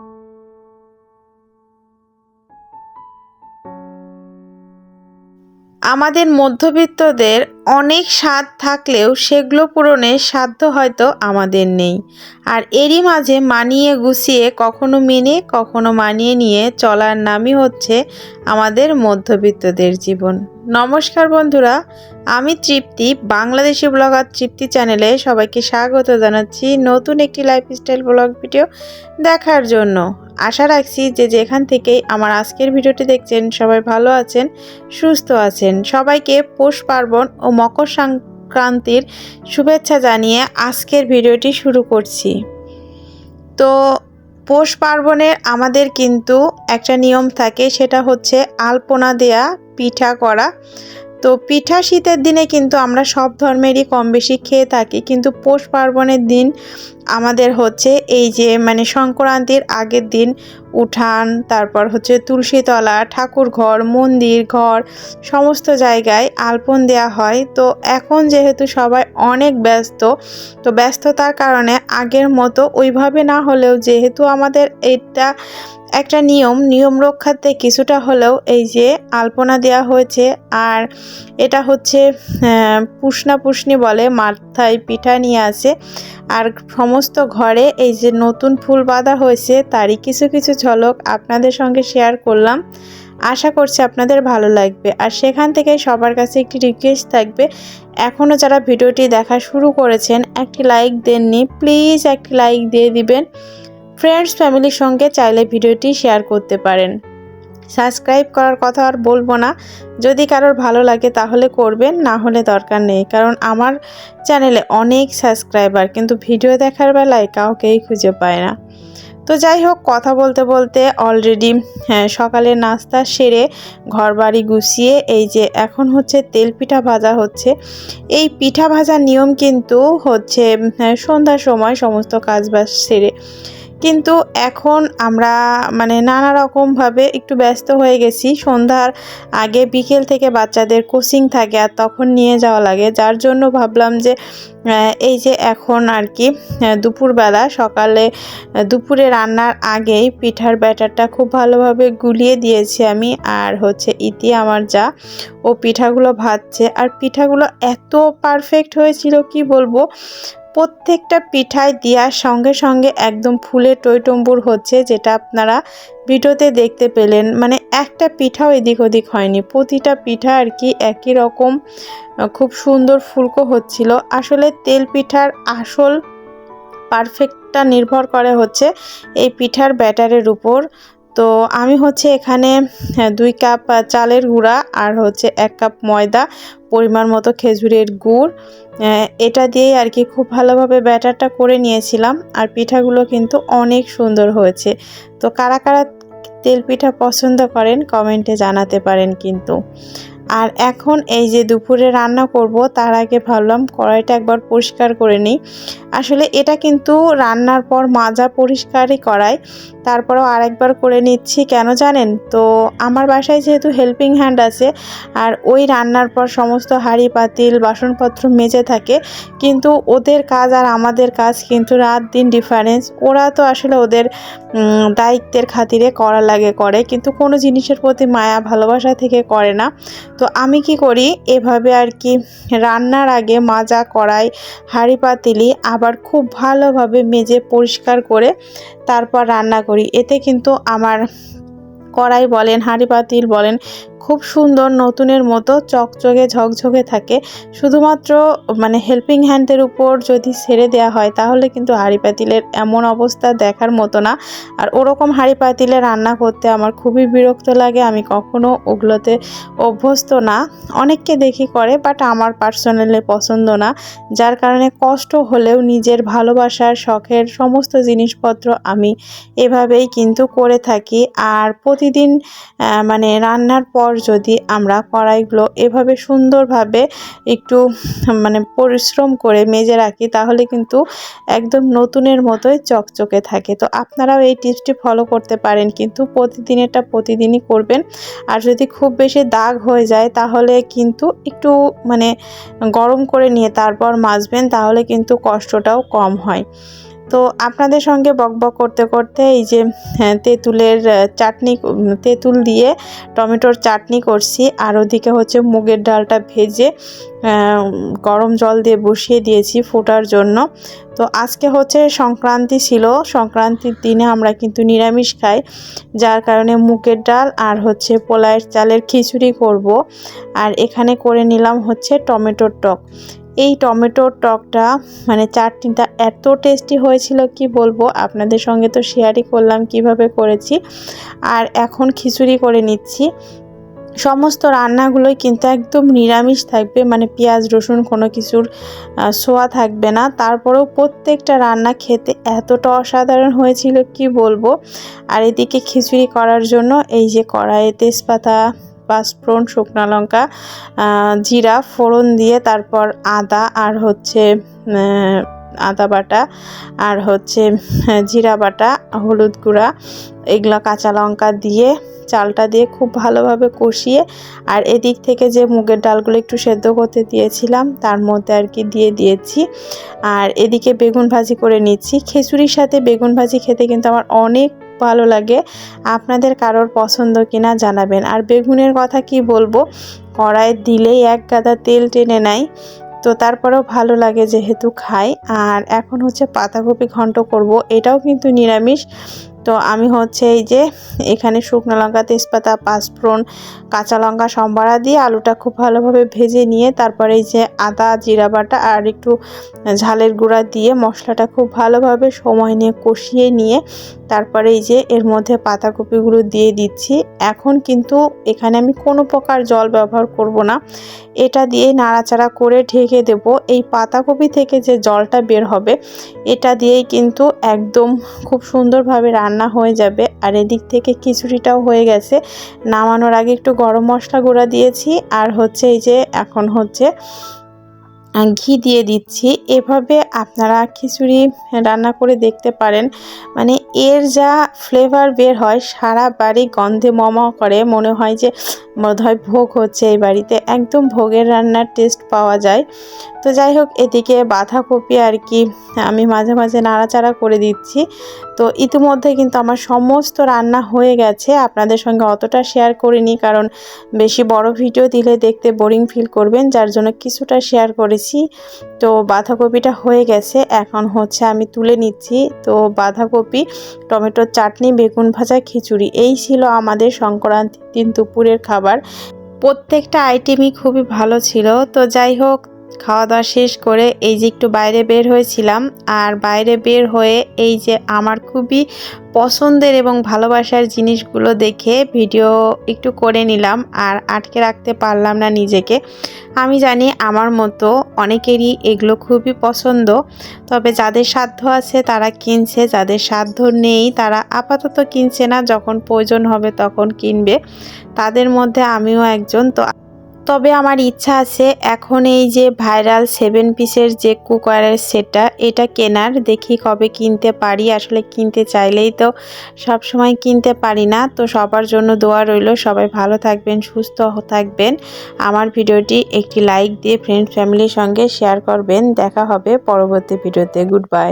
thank you আমাদের মধ্যবিত্তদের অনেক স্বাদ থাকলেও সেগুলো পূরণের সাধ্য হয়তো আমাদের নেই। আর এরই মাঝে মানিয়ে গুছিয়ে, কখনো মেনে, কখনো মানিয়ে নিয়ে চলার নামই হচ্ছে আমাদের মধ্যবিত্তদের জীবন। নমস্কার বন্ধুরা, আমি তৃপ্তি, বাংলাদেশি ব্লগার তৃপ্তি চ্যানেলে সবাইকে স্বাগত জানাচ্ছি নতুন একটি লাইফস্টাইল ব্লগ ভিডিও দেখার জন্য। আশা রাখছি যে যেখান থেকেই আমার আজকের ভিডিওটি দেখছেন, সবাই ভালো আছেন, সুস্থ আছেন। সবাইকে পৌষ পার্বণ ও মকর সংক্রান্তির শুভেচ্ছা জানিয়ে আজকের ভিডিওটি শুরু করছি। তো পৌষ পার্বণের আমাদের কিন্তু একটা নিয়ম থাকে, সেটা হচ্ছে আলপনা দেয়া, পিঠা করা। তো পিঠা শীতের দিনে কিন্তু আমরা সব ধর্মেরই কম বেশি খেয়ে থাকি। কিন্তু পৌষ পার্বণের দিন আমাদের হচ্ছে এই যে মানে সংক্রান্তির আগের দিন উঠান, তারপর হচ্ছে তুলসীতলা, ঠাকুর ঘর, মন্দির ঘর, সমস্ত জায়গায় আলপন দেওয়া হয়। তো এখন যেহেতু সবাই অনেক ব্যস্ত, তো ব্যস্ততার কারণে আগের মতো ওইভাবে না হলেও যেহেতু আমাদের এটা একটা নিয়ম নিয়ম রক্ষার্থে কিছুটা হলেও এই যে আলপনা দেওয়া হয়েছে, আর এটা হচ্ছে পুষনা পুষনি বলে, মাথায় পিঠা নিয়ে আসে আর সমস্ত ঘরে এই যে নতুন ফুল বাঁধা হয়েছে, তারই কিছু কিছু ঝলক আপনাদের সঙ্গে শেয়ার করলাম। আশা করছি আপনাদের ভালো লাগবে, আর সেখান থেকে সবার কাছে একটি রিকোয়েস্ট থাকবে এখনও যারা ভিডিওটি দেখা শুরু করেছেন, একটি লাইক দেননি প্লিজ একটি লাইক দিয়ে দিবেন। ফ্রেন্ডস ফ্যামিলির সঙ্গে চাইলে ভিডিওটি শেয়ার করতে পারেন। সাবস্ক্রাইব করার কথা আর বলব না। যদি কারোর ভালো লাগে তাহলে করবেন না হলে দরকার নেই। কারণ আমার চ্যানেলে অনেক সাবস্ক্রাইবার কিন্তু ভিডিও দেখার বেলায় কাউকেই খুঁজে পায় না। তো যাই হোক কথা বলতে বলতে অলরেডি হ্যাঁ সকালে নাস্তা সেরে ঘর বাড়ি গুছিয়ে এই যে এখন হচ্ছে তেল পিঠা ভাজা হচ্ছে। এই পিঠা ভাজার নিয়ম কিন্তু হচ্ছে হ্যাঁ, সন্ধ্যার সময় সমস্ত কাজবাজ সেরে। কিন্তু এখন আমরা মানে নানা রকমভাবে একটু ব্যস্ত হয়ে গেছি। সন্ধ্যার আগে বিকেল থেকে বাচ্চাদের কোচিং থাকে আর তখন নিয়ে যাওয়া লাগে। যার জন্য ভাবলাম যে এই যে এখন আর কি দুপুরবেলা সকালে দুপুরে রান্নার আগেই পিঠার ব্যাটারটা খুব ভালোভাবে গুলিয়ে দিয়েছি আমি। আর হচ্ছে ইতি আমার যা, ও পিঠাগুলো ভাজছে। আর পিঠাগুলো এত পারফেক্ট হয়েছিল, কি বলব? প্রত্যেকটা পিঠায় দেওয়ার সঙ্গে সঙ্গে একদম ফুলে টইটম্বুর হচ্ছে, যেটা আপনারা ভিডিওতে দেখতে পেলেন। মানে একটা পিঠাও এদিক ওদিক হয়নি। প্রতিটা পিঠা আর কি একই রকম খুব সুন্দর ফুলকো হচ্ছিল। আসলে তেল পিঠার আসল পারফেক্টটা নির্ভর করে হচ্ছে এই পিঠার ব্যাটারের উপর। তো আমি হচ্ছে এখানে দুই কাপ চালের গুঁড়া আর হচ্ছে এক কাপ ময়দা, পরিমাণ মতো খেজুরের গুড়। এটা দিয়েই আর কি খুব ভালোভাবে ব্যাটারটা করে নিয়েছিলাম। আর পিঠাগুলো কিন্তু অনেক সুন্দর হয়েছে। তো কারা কারা তেল পিঠা পছন্দ করেন কমেন্টে জানাতে পারেন কিন্তু। আর এখন এই যে দুপুরে রান্না করব, তার আগে ভাবলাম কড়াইটা একবার পরিষ্কার করে নিই। আসলে এটা কিন্তু রান্নার পর মাজা পরিষ্কারই করায়। তারপরেও আরেকবার করে নিচ্ছি, কেন জানেন? তো আমার বাসায় যেহেতু হেল্পিং হ্যান্ড আছে, আর ওই রান্নার পর সমস্ত হাঁড়ি পাতিল, বাসনপত্র মেজে থাকে, কিন্তু ওদের কাজ আর আমাদের কাজ কিন্তু রাত দিন ডিফারেন্স ওরা তো আসলে ওদের দায়িত্বের খাতিরে করা লাগে, করে, কিন্তু কোনো জিনিসের প্রতি মায়া, ভালোবাসা থেকে করে না। তো আমি কি করি? এভাবে আর কি রান্নার আগে মাজা কড়াই, হাঁড়ি পাতিলি আবার খুব ভালোভাবে মেজে পরিষ্কার করে তারপর রান্না করি। এতে কিন্তু আমার কড়াই বলেন, হাঁড়ি, পাতিল বলেন খুব সুন্দর নতুনের মতো চকচকে ঝকঝকে থাকে। শুধুমাত্র মানে হেল্পিং হ্যান্ডের উপর যদি ছেড়ে দেওয়া হয়, তাহলে কিন্তু হাঁড়ি পাতিলের এমন অবস্থা দেখার মতো না। আর ওরকম হাঁড়ি পাতিলে রান্না করতে আমার খুবই বিরক্ত লাগে, আমি কখনো ওগুলোতে অভ্যস্ত না। অনেককে দেখি করে বাট আমার পার্সোনালি পছন্দ না। যার কারণে কষ্ট হলেও নিজের ভালোবাসার, শখের সমস্ত জিনিসপত্র আমি এভাবেই কিন্তু করে থাকি। আর প্রতিদিন মানে রান্নার পর পর যদি আমরা কড়াইগুলো এভাবে সুন্দরভাবে একটু মানে পরিশ্রম করে মেজে রাখি, তাহলে কিন্তু একদম নতুনের মতোই চকচকে থাকে। তো আপনারাও এই টিপসটি ফলো করতে পারেন, কিন্তু প্রতিদিনেরটা প্রতিদিনই করবেন। আর যদি খুব বেশি দাগ হয়ে যায়, তাহলে কিন্তু একটু মানে গরম করে নিয়ে তারপর মাজবেন, তাহলে কিন্তু কষ্টটাও কম হয়। তো আপনাদের সঙ্গে বকবক করতে করতে এই যে হ্যাঁ, তেঁতুলের চাটনি তেঁতুল দিয়ে টমেটোর চাটনি করছি। আর ওদিকে হচ্ছে মুগের ডালটা ভেজে গরম জল দিয়ে বসিয়ে দিয়েছি ফোটার জন্য। তো আজকে হচ্ছে সংক্রান্তি ছিল। সংক্রান্তির দিনে আমরা কিন্তু নিরামিষ খাই। যার কারণে মুগের ডাল আর হচ্ছে পোলায়ের চালের খিচুড়ি করব। আর এখানে করে নিলাম হচ্ছে টমেটোর টক। এই টমেটোর টকটা মানে চাটনিটা এত টেস্টি হয়েছিল, কি বলব? আপনাদের সঙ্গে তো শেয়ারই করলাম কীভাবে করেছি। আর এখন খিচুড়ি করে নিচ্ছি। সমস্ত রান্নাগুলোই কিন্তু একদম নিরামিষ থাকবে মানে পেঁয়াজ, রসুন কোনো কিছুর সোয়া থাকবে না। তারপরেও প্রত্যেকটা রান্না খেতে এতটা অসাধারণ হয়েছিল, কি বলব? আর এদিকে খিচুড়ি করার জন্য এই যে কড়াইয়ে তেজপাতা পাঁচফোড়ন শুকনো লঙ্কা জিরা, ফোড়ন দিয়ে তারপর আদা আর হচ্ছে আদা বাটা আর হচ্ছে জিরা বাটা, হলুদ গুঁড়া, এগুলো কাঁচা লঙ্কা দিয়ে চালটা দিয়ে খুব ভালোভাবে কষিয়ে আর এদিক থেকে যে মুগের ডালগুলো একটু সেদ্ধ করতে দিয়েছিলাম তার মধ্যে আর কি দিয়ে দিয়েছি। আর এদিকে বেগুন ভাজি করে নিচ্ছি। খিচুড়ির সাথে বেগুন ভাজি খেতে কিন্তু আমার অনেক ভালো লাগে। আপনাদের কারোর পছন্দ কিনা জানাবেন। আর বেগুনের কথা কি বলব? কড়াই দিলেই এক গাদা তেল টেনে নেয়। তো তারপরেও ভালো লাগে যেহেতু খাই। আর এখন হচ্ছে পাতাকপি ঘন্ট করব। এটাও কিন্তু নিরামিষ। তো আমি হচ্ছে এই যে এখানে শুকনো লঙ্কা, তেজপাতা, পাঁচফোড়ন, কাঁচা লঙ্কা, সম্বারা দিয়ে আলুটা খুব ভালোভাবে ভেজে নিয়ে তারপরে এই যে আদা, জিরা বাটা আর একটু ঝালের গুঁড়া দিয়ে মশলাটা খুব ভালোভাবে সময় নিয়ে কষিয়ে নিয়ে তারপরে এই যে এর মধ্যে পাতাকপিগুলো দিয়ে দিচ্ছি। এখন কিন্তু এখানে আমি কোনো প্রকার জল ব্যবহার করব না। এটা দিয়ে নাড়াচাড়া করে ঢেকে দেব। এই পাতাকপি থেকে যে জলটা বের হবে, এটা দিয়েই কিন্তু একদম খুব সুন্দরভাবে রান্না হয়ে যাবে। আর এদিক থেকে খিচুড়িটাও হয়ে গেছে। নামানোর আগে একটু গরম মশলা গুঁড়া দিয়েছি। আর হচ্ছে এই যে এখন হচ্ছে ঘি দিয়ে দিচ্ছি। এভাবে আপনারা খিচুড়ি রান্না করে দেখতে পারেন। মানে এর যা ফ্লেভার বের হয়, সারা বাড়ি গন্ধে মমা করে। মনে হয় যে বোধহয় ভোগ হচ্ছে এই বাড়িতে। একদম ভোগের রান্নার টেস্ট পাওয়া যায়। তো যাই হোক, এদিকে বাঁধাকপি আর কি আমি মাঝে মাঝে নাড়াচাড়া করে দিচ্ছি। তো ইতিমধ্যে কিন্তু আমার সমস্ত রান্না হয়ে গেছে। আপনাদের সঙ্গে অতটা শেয়ার করিনি, কারণ বেশি বড় ভিডিও দিলে দেখতে বোরিং ফিল করবেন, যার জন্য কিছুটা শেয়ার করেছি। তো বাঁধাকপিটা হয়ে গেছে, এখন হচ্ছে আমি তুলে নিচ্ছি। তো বাঁধাকপি, টমেটোর চাটনি, বেগুন ভাজা, খিচুড়ি, এই ছিল আমাদের সংক্রান্তির দিন দুপুরের খাবার প্রত্যেকটা আইটেমই খুবই ভালো ছিল। তো যাই হোক খাওয়া দাওয়া শেষ করে এই যে একটু বাইরে বের হয়েছিলাম আর বাইরে বের হয়ে এই যে আমার খুবই পছন্দের এবং ভালোবাসার জিনিসগুলো দেখে ভিডিও একটু করে নিলাম আর আটকে রাখতে পারলাম না নিজেকে। আমি জানি আমার মতো অনেকেরই এগুলো খুবই পছন্দ, তবে যাদের সাধ্য আছে তারা কিনছে, যাদের সাধ্য নেই তারা আপাতত কিনছে না, যখন প্রয়োজন হবে তখন কিনবে। তাদের মধ্যে আমিও একজন, তো তবে আমার ইচ্ছা আছে এখন এই যে ভাইরাল সেভেন পিসের যে কুকারের সেটটা, এটা কেনার, দেখি কবে কিনতে পারি। আসলে কিনতে চাইলেই তো সব সময় কিনতে পারি না। তো সবার জন্য দোয়া রইল, সবাই ভালো থাকবেন, সুস্থ থাকবেন। আমার ভিডিওটি একটি লাইক দিয়ে ফ্রেন্ড ফ্যামিলির সঙ্গে শেয়ার করবেন। দেখা হবে পরবর্তী ভিডিওতে। Good bye